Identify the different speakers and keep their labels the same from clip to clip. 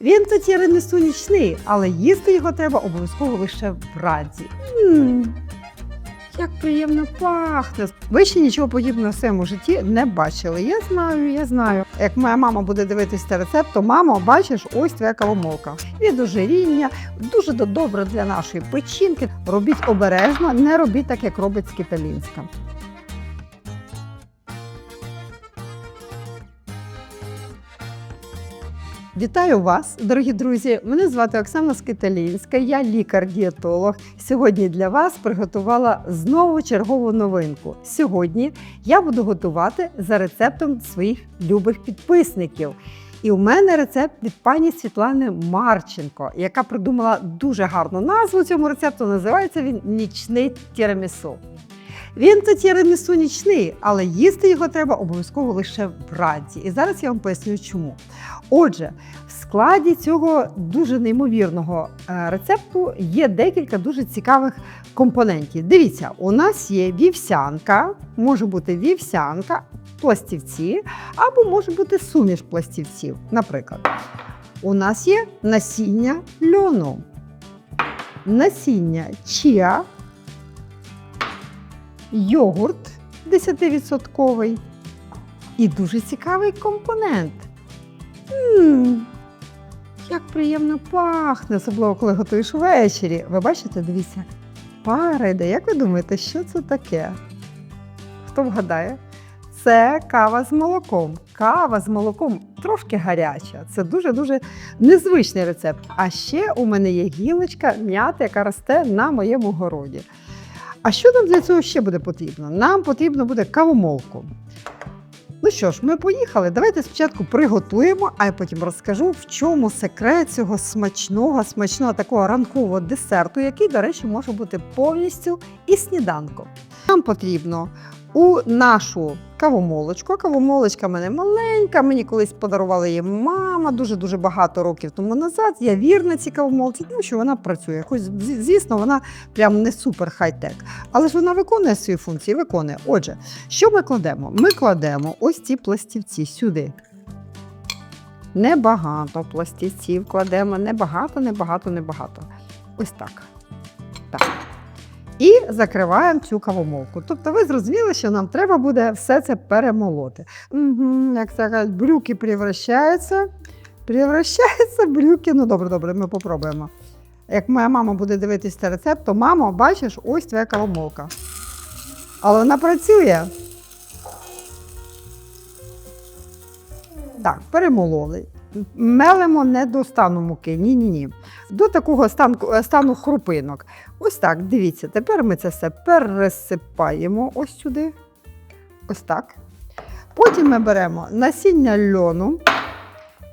Speaker 1: Він то тірамісу нічний, але їсти його треба обов'язково лише вранці. М, Як приємно пахне. Ви ще нічого подібного в своєму житті не бачили. Я знаю, я знаю. Як моя мама буде дивитися цей рецепт, то мамо, бачиш, ось твоя кавомолка. Від ожиріння, дуже добре для нашої печінки. Робіть обережно, не робіть так, як робить скіталінська. Вітаю вас, дорогі друзі! Мене звати Оксана Скиталінська, я лікар-дієтолог. Сьогодні для вас приготувала знову чергову новинку. Сьогодні я буду готувати за рецептом своїх любих підписників. І у мене рецепт від пані Світлани Марченко, яка придумала дуже гарну назву цьому рецепту. Називається він Нічний тірамісу. Він то тірамісу нічний, але їсти його треба обов'язково лише вранці. І зараз я вам поясню, чому. Отже, в складі цього дуже неймовірного е, рецепту є декілька дуже цікавих компонентів. Дивіться, у нас є вівсянка, може бути вівсянка, пластівці, або може бути суміш пластівців. Наприклад, у нас є насіння льону, насіння чіа, йогурт 10% і дуже цікавий компонент. Мм, як приємно пахне, особливо коли готуєш ввечері. Ви бачите, дивіться, пара йде. Як ви думаєте, що це таке? Хто вгадає? Це кава з молоком. Кава з молоком трошки гаряча. Це дуже-дуже незвичний рецепт. А ще у мене є гілочка м'яти, яка росте на моєму городі. А що нам для цього ще буде потрібно? Нам потрібно буде кавомолку. Ну що ж, ми поїхали. Давайте спочатку приготуємо, а я потім розкажу, в чому секрет цього смачного, смачного такого ранкового десерту, який, до речі, може бути повністю і сніданком. Нам потрібно у нашу кавомолочку. Кавомолочка в мене маленька, мені колись подарувала її мама дуже-дуже багато років тому назад. Я вірна цій кавомолці, тому що вона працює. Хоч, звісно, вона прям не супер хай-тек. Але ж вона виконує свої функції, виконує. Отже, що ми кладемо? Ми кладемо ось ці пластівці сюди. Небагато пластівців кладемо, небагато, небагато, небагато. Ось так. Так. І закриваємо цю кавомолку. Тобто ви зрозуміли, що нам треба буде все це перемолоти. Угу, як це кажуть, брюки превращаються. Превращаються брюки. Ну добре, добре, ми попробуємо. Як моя мама буде дивитися цей рецепт, то мамо, бачиш, ось твоя кавомолка. Але вона працює. Так, перемололи. Мелимо не до стану муки. Ні, ні, ні. До такого станку, е, стану хрупинок. Ось так, дивіться, тепер ми це все пересипаємо ось сюди. Ось так. Потім ми беремо насіння льону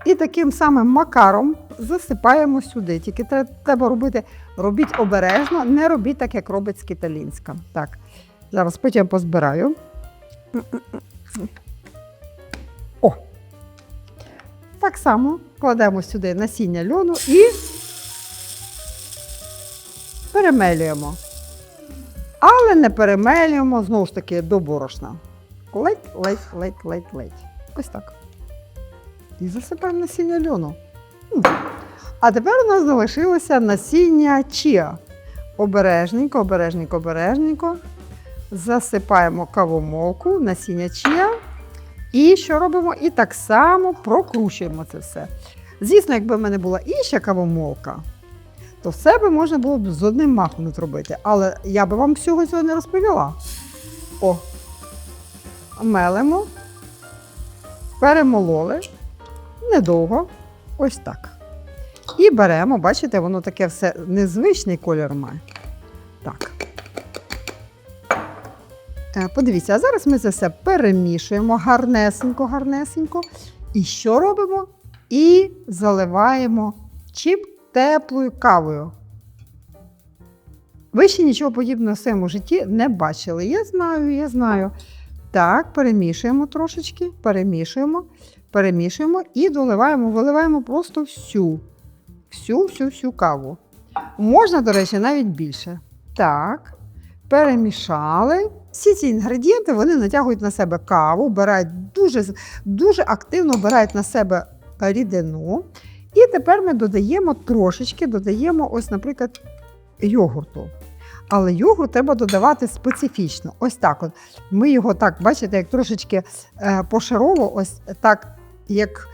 Speaker 1: і таким самим макаром засипаємо сюди. Тільки треба робити, робіть обережно, не робіть так, як робить скіталінська. Так, зараз потім позбираю. Так само кладемо сюди насіння льону і перемелюємо. Але не перемелюємо знову ж таки до борошна. Ледь, ледь, ледь, ледь, ледь. Ось так. І засипаємо насіння льону. А тепер у нас залишилося насіння чіа. Обережненько, обережненько, обережненько. Засипаємо кавомолку, насіння чіа. І що робимо? І так само прокручуємо це все. Звісно, якби в мене була інша кавомолка, то все би можна було б з одним махом зробити. Але я би вам всього цього не розповіла. О, мелимо, перемололи недовго, ось так. І беремо, бачите, воно таке все незвичний кольор має. Подивіться, а зараз ми це все перемішуємо гарнесенько, гарнесенько. І що робимо? І заливаємо чим теплою кавою. Ви ще нічого подібного в своєму житті не бачили. Я знаю, я знаю. Так, перемішуємо трошечки, перемішуємо, перемішуємо і доливаємо, виливаємо просто всю, всю, всю, всю каву. Можна, до речі, навіть більше. Так, перемішали. Всі ці інгредієнти вони натягують на себе каву, бирають дуже, дуже активно бирають на себе рідину. І тепер ми додаємо трошечки, додаємо, ось, наприклад, йогурту. Але йогурт треба додавати специфічно. Ось так. От. Ми його так, бачите, як трошечки е, пошарово, ось так, як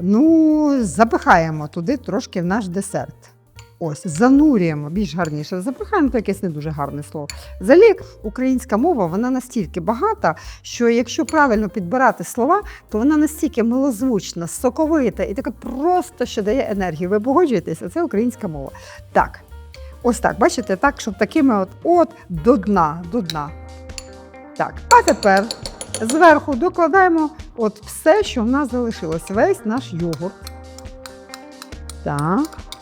Speaker 1: ну, запихаємо туди трошки в наш десерт. Ось, занурюємо більш гарніше. Запихаємо то якесь не дуже гарне слово. Взагалі, українська мова вона настільки багата, що якщо правильно підбирати слова, то вона настільки милозвучна, соковита і така просто, що дає енергію. Ви погоджуєтеся? Це українська мова. Так, ось так, бачите, так, щоб такими от, от до дна, до дна. Так, а тепер зверху докладаємо от все, що в нас залишилось, весь наш йогурт. Так.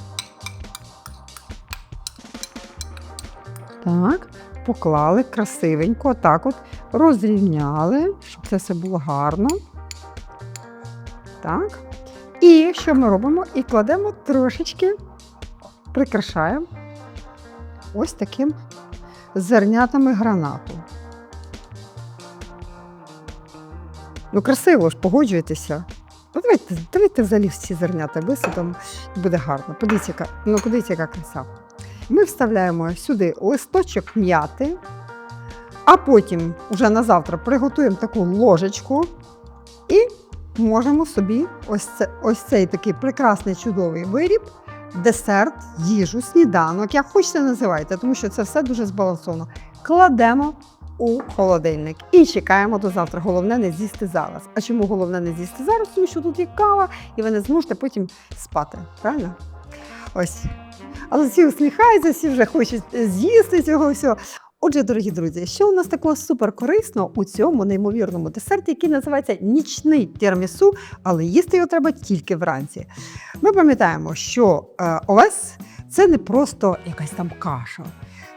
Speaker 1: Так, поклали красивенько, так от розрівняли, щоб це все було гарно. Так. І що ми робимо? І кладемо трошечки, прикрашаємо ось таким зернятами гранату. Ну, красиво ж, погоджуєтеся. Ну, давайте, давайте взагалі всі зернята висипемо, і буде гарно. Подивіться, яка, ну, подивіться, яка краса. Ми вставляємо сюди листочок м'яти, а потім вже на завтра приготуємо таку ложечку і можемо собі ось, це, ось цей такий прекрасний чудовий виріб, десерт, їжу, сніданок, як хочете називайте, тому що це все дуже збалансовано. Кладемо у холодильник і чекаємо до завтра. Головне не з'їсти зараз. А чому головне не з'їсти зараз? Тому що тут є кава, і ви не зможете потім спати. Правильно? Ось. Але всі усміхаються, всі вже хочуть з'їсти цього всього. Отже, дорогі друзі, що у нас такого суперкорисного у цьому неймовірному десерті, який називається нічний тірмісу, але їсти його треба тільки вранці. Ми пам'ятаємо, що е, овес це не просто якась там каша.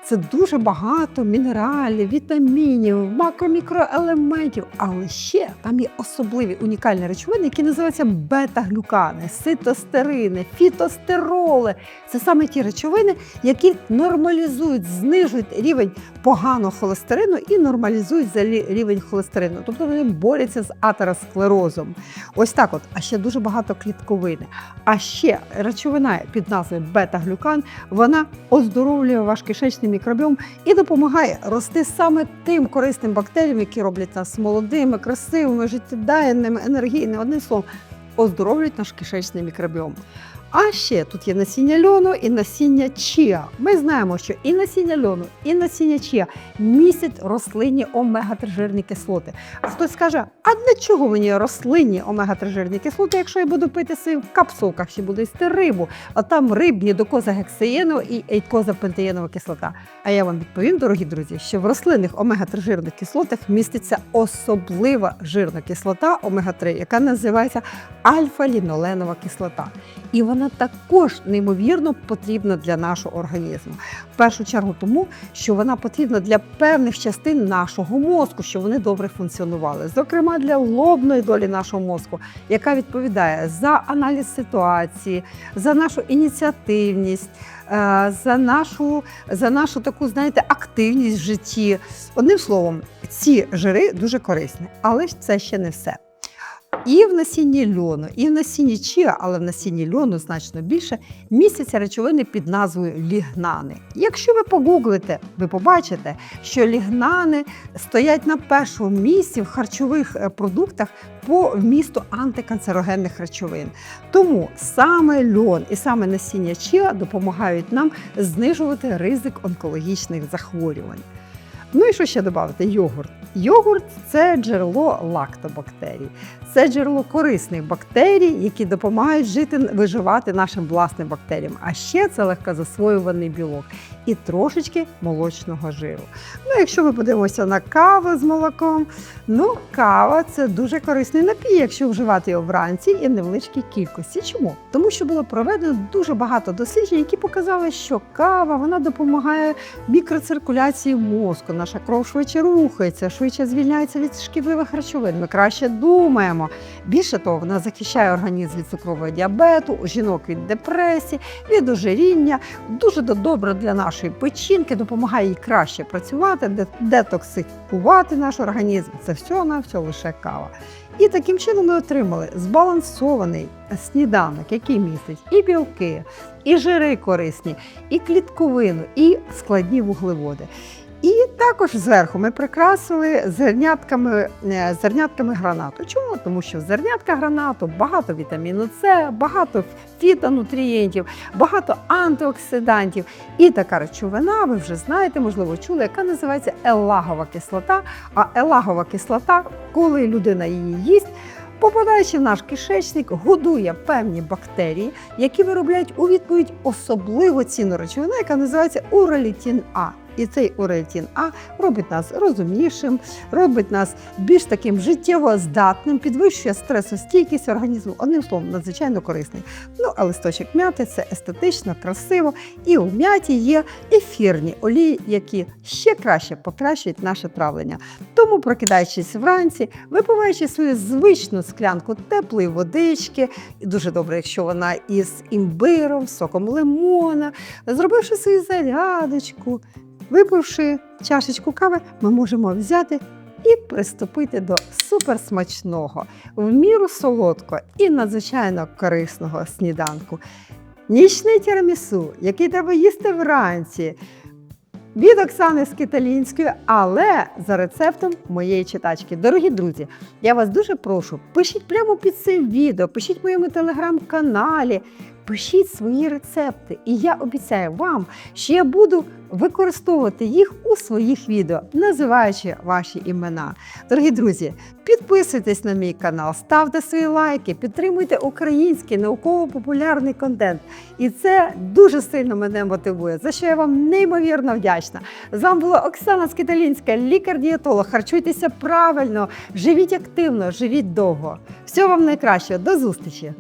Speaker 1: Це дуже багато мінералів, вітамінів, макро-мікроелементів. Але ще там є особливі унікальні речовини, які називаються бета-глюкани, ситостерини, фітостероли. Це саме ті речовини, які нормалізують, знижують рівень поганого холестерину і нормалізують рівень холестерину. Тобто вони борються з атеросклерозом. Ось так от. А ще дуже багато клітковини. А ще речовина під назвою бета-глюкан, вона оздоровлює ваш кишечний мікробіом і допомагає рости саме тим корисним бактеріям, які роблять нас молодими, красивими, життєдайними, енергійними. Одним словом, оздоровлюють наш кишечний мікробіом. А ще тут є насіння льону і насіння чіа. Ми знаємо, що і насіння льону, і насіння чіа містять рослинні омега-3 жирні кислоти. А хтось скаже, а для чого мені рослинні омега-3 жирні кислоти, якщо я буду пити в капсулках, чи буду їсти рибу, а там рибні докозагексаєнова і ейкозапентеєнова кислота. А я вам відповім, дорогі друзі, що в рослинних омега-3 жирних кислотах міститься особлива жирна кислота омега-3, яка називається альфа-ліноленова кислота. І вона також неймовірно потрібна для нашого організму. В першу чергу тому, що вона потрібна для певних частин нашого мозку, щоб вони добре функціонували. Зокрема, для лобної долі нашого мозку, яка відповідає за аналіз ситуації, за нашу ініціативність. е, За нашу, за нашу таку, знаєте, активність в житті. Одним словом, ці жири дуже корисні, але це ще не все. І в насінні льону, і в насінні чіа, але в насінні льону значно більше, містяться речовини під назвою лігнани. Якщо ви погуглите, ви побачите, що лігнани стоять на першому місці в харчових е, продуктах по вмісту антиканцерогенних речовин. Тому саме льон і саме насіння чіа допомагають нам знижувати ризик онкологічних захворювань. Ну і що ще додати? Йогурт. Йогурт це джерело лактобактерій, це джерело корисних бактерій, які допомагають жити, виживати нашим власним бактеріям. А ще це легкозасвоюваний білок і трошечки молочного жиру. Ну, якщо ми подивимося на каву з молоком, ну кава це дуже корисний напій, якщо вживати його вранці і в невеличкій кількості. Чому? Тому що було проведено дуже багато досліджень, які показали, що кава вона допомагає мікроциркуляції мозку. Наша кров швидше рухається, швидше звільняється від шкідливих речовин. Ми краще думаємо. Більше того, вона захищає організм від цукрового діабету, жінок від депресії, від ожиріння. Дуже добре для нашої печінки, допомагає їй краще працювати, детоксикувати наш організм. Це все на все лише кава. І таким чином ми отримали збалансований сніданок, який містить і білки, і жири корисні, і клітковину, і складні вуглеводи. І також зверху ми прикрасили зернятками, е, зернятками гранату. Чому? Тому що зернятка гранату багато вітаміну С, багато фітонутрієнтів, багато антиоксидантів. І така речовина, ви вже знаєте, можливо, чули, яка називається елагова кислота. А елагова кислота, коли людина її їсть, попадаючи в наш кишечник, годує певні бактерії, які виробляють у відповідь особливо цінну речовину, яка називається уралітін А. І цей уралітін А робить нас розумнішим, робить нас більш таким життєво здатним, підвищує стресостійкість організму. Одним словом, надзвичайно корисний. Ну, а листочок м'яти це естетично, красиво. І у м'яті є ефірні олії, які ще краще покращують наше травлення. Тому, прокидаючись вранці, випиваючи свою звичну склянку теплої водички, і дуже добре, якщо вона із імбиром, соком лимона, зробивши свою зарядочку, випивши чашечку кави, ми можемо взяти і приступити до суперсмачного, в міру солодкого і надзвичайно корисного сніданку. Нічний тірамісу, який треба їсти вранці. Від Оксани Скиталінської, але за рецептом моєї читачки. Дорогі друзі, я вас дуже прошу, пишіть прямо під цим відео, пишіть в моєму телеграм-каналі, пишіть свої рецепти. І я обіцяю вам, що я буду використовувати їх у своїх відео, називаючи ваші імена. Дорогі друзі, підписуйтесь на мій канал, ставте свої лайки, підтримуйте український науково-популярний контент. І це дуже сильно мене мотивує, за що я вам неймовірно вдячна. З вами була Оксана Скиталінська, лікар-дієтолог. Харчуйтеся правильно, живіть активно, живіть довго. Всього вам найкращого, до зустрічі!